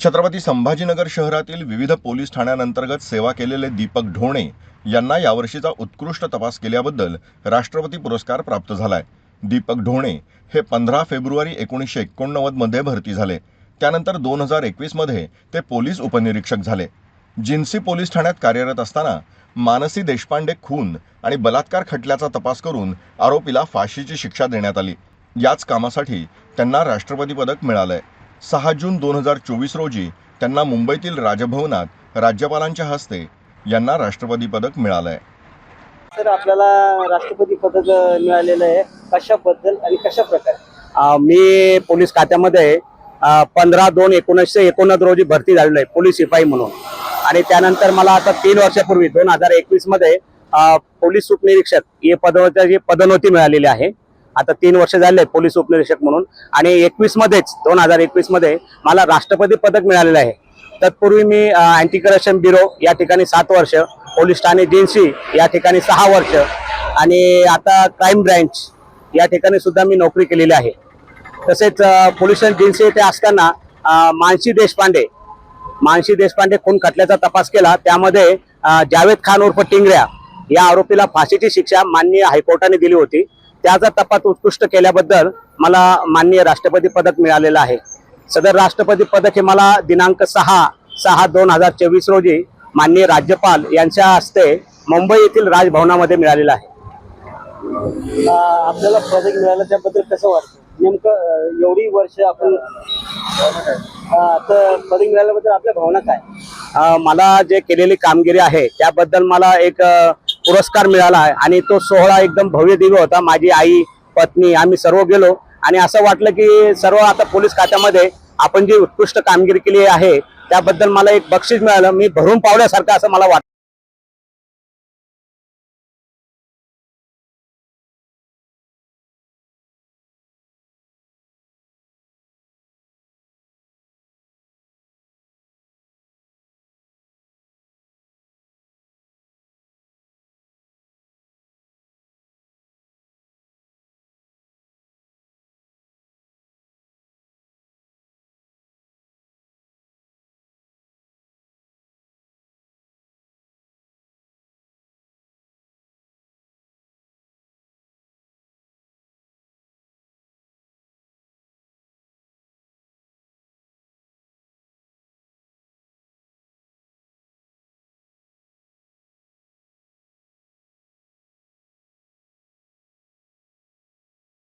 छत्रपती संभाजीनगर शहरातील विविध पोलीस ठाण्यांअंतर्गत सेवा केलेले दीपक ढोणे यांना यावर्षीचा उत्कृष्ट तपास केल्याबद्दल राष्ट्रपती पुरस्कार प्राप्त झालाय. दीपक ढोणे हे पंधरा फेब्रुवारी एकोणीसशे एकोणनव्वदमध्ये भरती झाले. त्यानंतर दोन हजार एकवीसमध्ये ते पोलीस उपनिरीक्षक झाले. जिन्सी पोलीस ठाण्यात कार्यरत असताना मानसी देशपांडे खून आणि बलात्कार खटल्याचा तपास करून आरोपीला फाशीची शिक्षा देण्यात आली. याच कामासाठी त्यांना राष्ट्रपती पदक मिळालंय. सहा जून दोन हजार चोवीस रोजी त्यांना मुंबईतील राजभवनात राज्यपालांच्या हस्ते यांना राष्ट्रपती पदक मिळालंय. सर आपल्याला राष्ट्रपती पदक मिळालेलं आहे. कशाबद्दल आणि कशा प्रकारे मी पोलीस खात्यामध्ये पंधरा दोन एकोणीसशे एकोणनव्वद रोजी भरती झालेलो आहे पोलीस शिपाई म्हणून. आणि त्यानंतर मला आता तीन वर्षापूर्वी दोन हजार एकवीसमध्ये पोलीस उपनिरीक्षक हे पदोन्नती पदोन्नती मिळालेली आहे. आता तीन वर्ष झाले पोलीस उपनिरीक्षक म्हणून. आणि एकवीस मध्येच दोन हजार एकवीसमध्ये मला राष्ट्रपती पदक मिळालेलं आहे. तत्पूर्वी मी अँटी करप्शन ब्युरो या ठिकाणी सात वर्ष पोलीस ठाणे जिन्सी या ठिकाणी सहा वर्ष आणि आता क्राईम ब्रँच या ठिकाणी सुद्धा मी नोकरी केलेली आहे. तसेच पोलीस जिन्सी येथे असताना मानसी देशपांडे मानसी देशपांडे खून खटल्याचा तपास केला. त्यामध्ये जावेद खान उर्फ टिंगऱ्या या आरोपीला फाशीची शिक्षा माननीय हायकोर्टाने दिली होती. त्याचा तपास उत्कृष्ट केल्याबद्दल मला माननीय राष्ट्रपती पदक मिळालेलं आहे. सदर राष्ट्रपती पदक हे मला दिनांक सहा सहा दोन हजार चोवीस रोजी माननीय राज्यपाल यांच्या हस्ते मुंबई येथील राजभवनामध्ये मिळालेलं आहे. आपल्याला पदक मिळालं त्याबद्दल कसं वाटतं? नेमकं एवढी वर्ष आपण तर पदक मिळाल्याबद्दल आपल्या भावना काय? मला जे केलेली कामगिरी आहे त्याबद्दल मला एक पुरस्कार मिळाला आहे. आणि तो सोहळा एकदम भव्य दिव्य होता. माझी आई पत्नी आम्ही सर्व गेलो. आणि असं वाटलं की सर्व आता पोलीस खात्यामध्ये आपण जी उत्कृष्ट कामगिरी केली आहे त्याबद्दल मला एक बक्षीस मिळालं. मी भरून पावल्यासारखं असं मला वाटतं